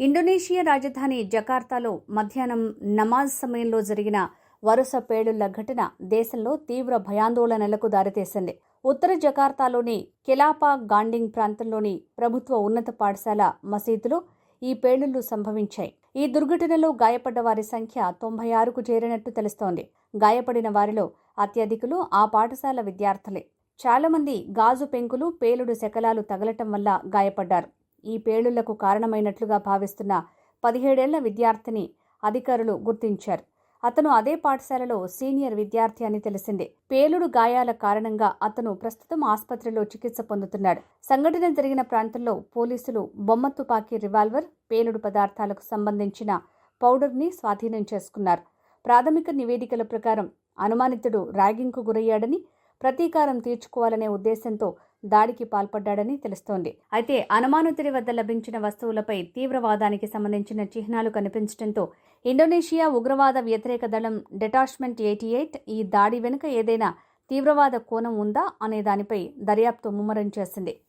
Indonesia రాజధాని జకార్తాలో మధ్యాహ్నం నమాజ్ సమయంలో జరిగిన వరుస పేలుళ్ళ ఘటన దేశంలో తీవ్ర భయాందోళనలకు దారితీసింది. ఉత్తర జకార్తాలోని కెలాపా గాండింగ్ ప్రాంతంలోని ప్రభుత్వ ఉన్నత పాఠశాల మసీదులో ఈ పేలుళ్ళు సంభవించాయి. ఈ దుర్ఘటనలో గాయపడ్డ వారి సంఖ్య తొంభై ఆరుకు చేరినట్టు తెలుస్తోంది. గాయపడిన వారిలో అత్యధికులు ఆ పాఠశాల విద్యార్థులే. చాలామంది గాజు పెంకులు పేలుడు శకలాలు తగలటం వల్ల గాయపడ్డారు. ఈ పేలుళ్ళకు కారణమైనట్లుగా భావిస్తున్న పదిహేడేళ్ళ విద్యార్థిని అధికారులు గుర్తించారు. అతను అదే పాఠశాలలో సీనియర్ విద్యార్థి అని తెలిసింది. పేలుడు గాయాల కారణంగా అతను ప్రస్తుతం ఆసుపత్రిలో చికిత్స పొందుతున్నాడు. సంఘటన జరిగిన ప్రాంతంలో పోలీసులు బొమ్మ తుపాకీ రివాల్వర్ పేలుడు పదార్థాలకు సంబంధించిన పౌడర్ని స్వాధీనం చేసుకున్నారు. ప్రాథమిక నివేదికల ప్రకారం అనుమానితుడు ర్యాగింగ్కు గురయ్యాడని ప్రతీకారం తీర్చుకోవాలనే ఉద్దేశంతో దాడికి పాల్పడ్డాడని తెలుస్తోంది. అయితే అనుమానితుడి వద్ద లభించిన వస్తువులపై తీవ్రవాదానికి సంబంధించిన చిహ్నాలు కనిపించడంతో ఇండోనేషియా ఉగ్రవాద వ్యతిరేక దళం డెటాచ్మెంట్ ఎయిటీ ఎయిట్ ఈ దాడి వెనుక ఏదైనా తీవ్రవాద కోణం ఉందా అనే దానిపై దర్యాప్తు ముమ్మరం చేసింది.